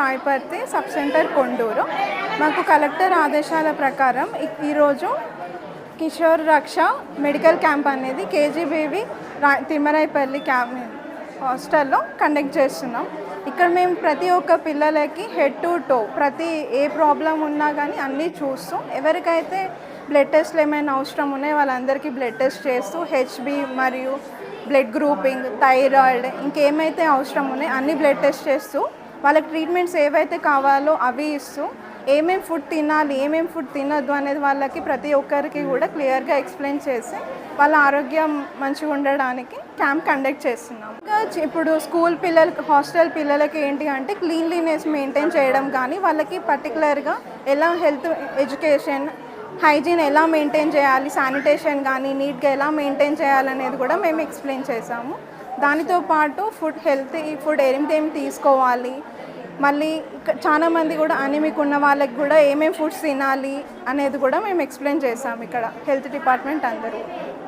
Rayaparthi sub centre Konduru. మాకు collector ఆదేశాల ప్రకారం ఈరోజు కిషోర్ రక్ష మెడికల్ క్యాంప్ అనేది కేజీబీవి రా తిమ్మరాయిపల్లి క్యాంప్ హాస్టల్లో కండక్ట్ చేస్తున్నాం. ఇక్కడ మేము ప్రతి ఒక్క పిల్లలకి హెడ్ టు టో ప్రతి ఏ ప్రాబ్లం ఉన్నా కానీ అన్నీ చూస్తూ ఎవరికైతే బ్లడ్ టెస్ట్లు ఏమైనా అవసరం ఉన్నాయో వాళ్ళందరికీ బ్లడ్ టెస్ట్ చేస్తూ హెచ్బి మరియు బ్లడ్ గ్రూపింగ్ థైరాయిడ్ ఇంకేమైతే అవసరం ఉన్నాయో అన్ని బ్లడ్ టెస్ట్ చేస్తూ వాళ్ళకి ట్రీట్మెంట్స్ ఏవైతే కావాలో అవి ఇస్తూ ఏమేం ఫుడ్ తినాలి ఏమేం ఫుడ్ తినద్దు అనేది వాళ్ళకి ప్రతి ఒక్కరికి కూడా క్లియర్గా ఎక్స్ప్లెయిన్ చేసి వాళ్ళ ఆరోగ్యం మంచిగా ఉండడానికి క్యాంప్ కండక్ట్ చేస్తున్నాం ఇంకా ఇప్పుడు స్కూల్ పిల్లలకి హాస్టల్ పిల్లలకి ఏంటి అంటే క్లీన్లీనెస్ మెయింటైన్ చేయడం కానీ వాళ్ళకి పర్టికులర్గా ఎలా హెల్త్ ఎడ్యుకేషన్ హైజీన్ ఎలా మెయింటైన్ చేయాలి శానిటేషన్ కానీ నీట్గా ఎలా మెయింటైన్ చేయాలనేది కూడా మేము ఎక్స్ప్లెయిన్ చేసాము దానితో పాటు ఫుడ్ హెల్త్ ఈ ఫుడ్ ఏం తీసుకోవాలి? మళ్ళీ చాలామంది చాలా మంది కూడా అనిమిక్ ఉన్న వాళ్ళకి కూడా ఏమేమి ఫుడ్స్ తినాలి అనేది కూడా మేము ఎక్స్ప్లెయిన్ చేసాము ఇక్కడ హెల్త్ డిపార్ట్మెంట్ అందరూ.